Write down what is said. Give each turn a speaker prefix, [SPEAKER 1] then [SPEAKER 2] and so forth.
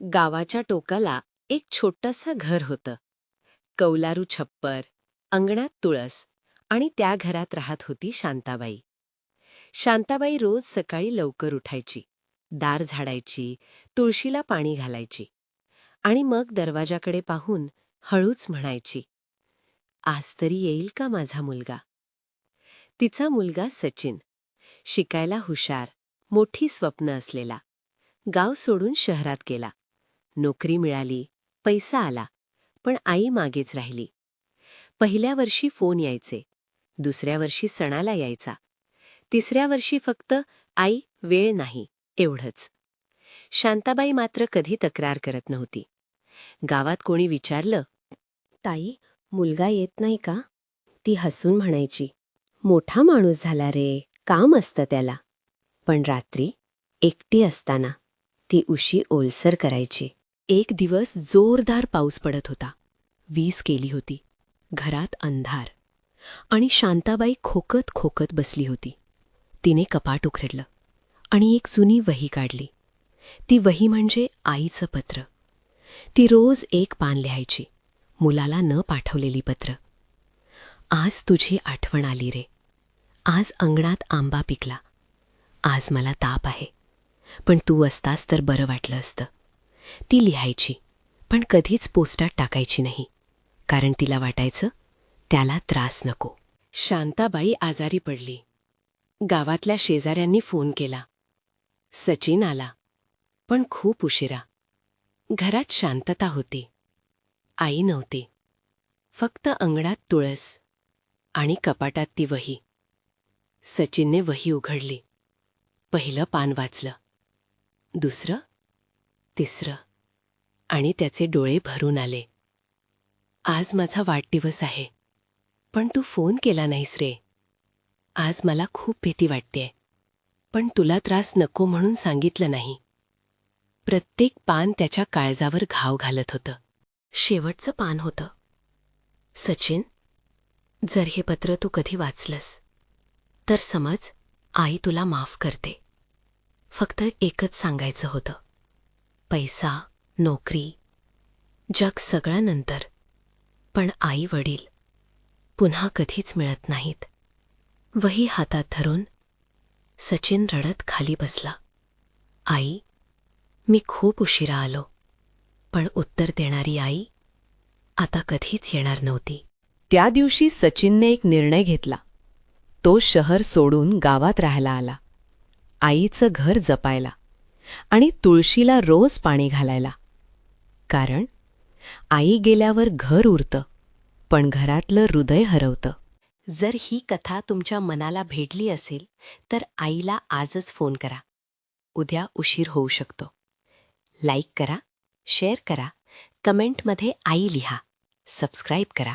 [SPEAKER 1] गावाच्या टोकाला एक छोटंसं घर होतं. कौलारू छप्पर अंगणात तुळस आणि त्या घरात राहत होती शांताबाई. शांताबाई रोज सकाळी लवकर उठायची दार झाडायची तुळशीला पाणी घालायची आणि मग दरवाजाकडे पाहून हळूच म्हणायची आज तरी येईल का माझा मुलगा? तिचा मुलगा सचिन. शिकायला हुशार मोठी स्वप्न असलेला. गाव सोडून शहरात गेला. नोकरी मिळाली पैसा आला पण आई मागेच राहिली. पहिल्या वर्षी फोन यायचे दुसऱ्या वर्षी सणाला यायचा. तिसऱ्या वर्षी फक्त आई वेळ नाही एवढंच. शांताबाई मात्र कधी तक्रार करत नव्हती. गावात कोणी विचारलं ताई मुलगा येत नाही का? ती हसून म्हणायची मोठा माणूस झाला रे काम असतं त्याला. पण रात्री एकटी असताना ती उशी ओलसर करायची. एक दिवस जोरदार पाऊस पडत होता. वीज केली होती. घरात अंधार. आणि शांताबाई खोकत खोकत बसली होती. तिने कपाट उखडलं आणि एक जुनी वही काढली. ती वही म्हणजे आईचं पत्र. ती रोज एक पान लिहायची. मुलाला न पाठवलेली पत्र. आज तुझी आठवण आली रे. आज अंगणात आंबा पिकला. आज मला ताप आहे. पण तू असतास तर बरं वाटलं असतं. ती लिहायची पण कधीच पोस्टात टाकायची नाही. कारण तिला वाटायचं त्याला त्रास नको. शांताबाई आजारी पडली. गावातल्या शेजाऱ्यांनी फोन केला. सचिन आला पण खूप उशिरा. घरात शांतता होती. आई नव्हती. फक्त अंगणात तुळस आणि कपाटात ती वही. सचिनने वही उघडली. पहिलं पान वाचलं. दुसरं तिसरं. आणि त्याचे डोळे भरून आले. आज माझा वाढदिवस आहे. पण तू फोन केला नाहीस रे. आज मला खूप भीती वाटतेय. पण तुला त्रास नको म्हणून सांगितलं नाही. प्रत्येक पान त्याच्या काळजावर घाव घालत होतं. शेवटचं पान होतं. सचिन जर हे पत्र तू कधी वाचलंस तर समज आई तुला माफ करते. फक्त एकच सांगायचं होतं. पैसा नोकरी जग सगळं नंतर पण आई वडील पुन्हा कधीच मिळत नाहीत. वही हातात धरून सचिन रडत खाली बसला. आई मी खूप उशिरा आलो पण उत्तर देणारी आई आता कधीच येणार नव्हती.
[SPEAKER 2] त्या दिवशी सचिनने एक निर्णय घेतला. तो शहर सोडून गावात राहायला आला. आईचं घर जपायला. आणि तुळशीला रोज पाणी घालायला. कारण आई गेल्यावर घर उरतं पण घरातलं हृदय हरवतं.
[SPEAKER 1] जर ही कथा तुमच्या मनाला भेटली असेल तर आईला आजच फोन करा. उद्या उशीर होऊ शकतो. लाईक करा शेअर करा कमेंटमध्ये आई लिहा सबस्क्राईब करा.